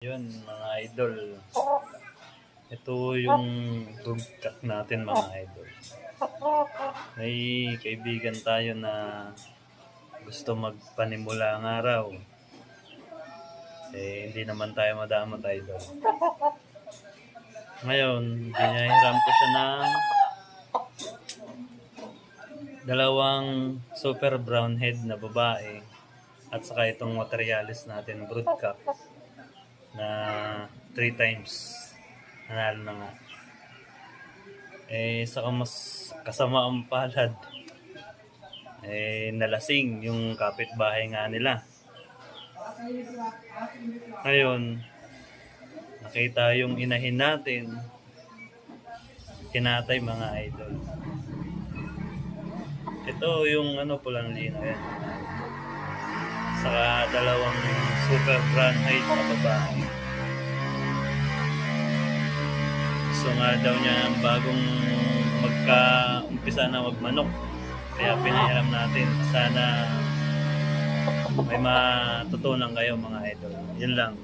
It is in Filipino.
Yun, mga idol. Ito yung tugkat natin mga idol. May kaibigan tayo na gusto magpanimula ng araw. Eh, hindi naman tayo madamot idol. Ngayon, binahiram ko siya ng dalawang super brown head na babae at saka itong materialis natin broodcock na 3 times nanalo na nga. Eh, sa mas kasama ang palad, eh, nalasing yung kapitbahay nga nila. Ngayon, nakita yung inahin natin, kinatay mga idol. Ito yung ano pulang lino yan. Saka dalawang super brown height na babae. Gusto nga daw niya ng bagong magka-umpisa na magmanok. Kaya pinahiram natin. Sana may matutunan kayo mga idol. Yun lang.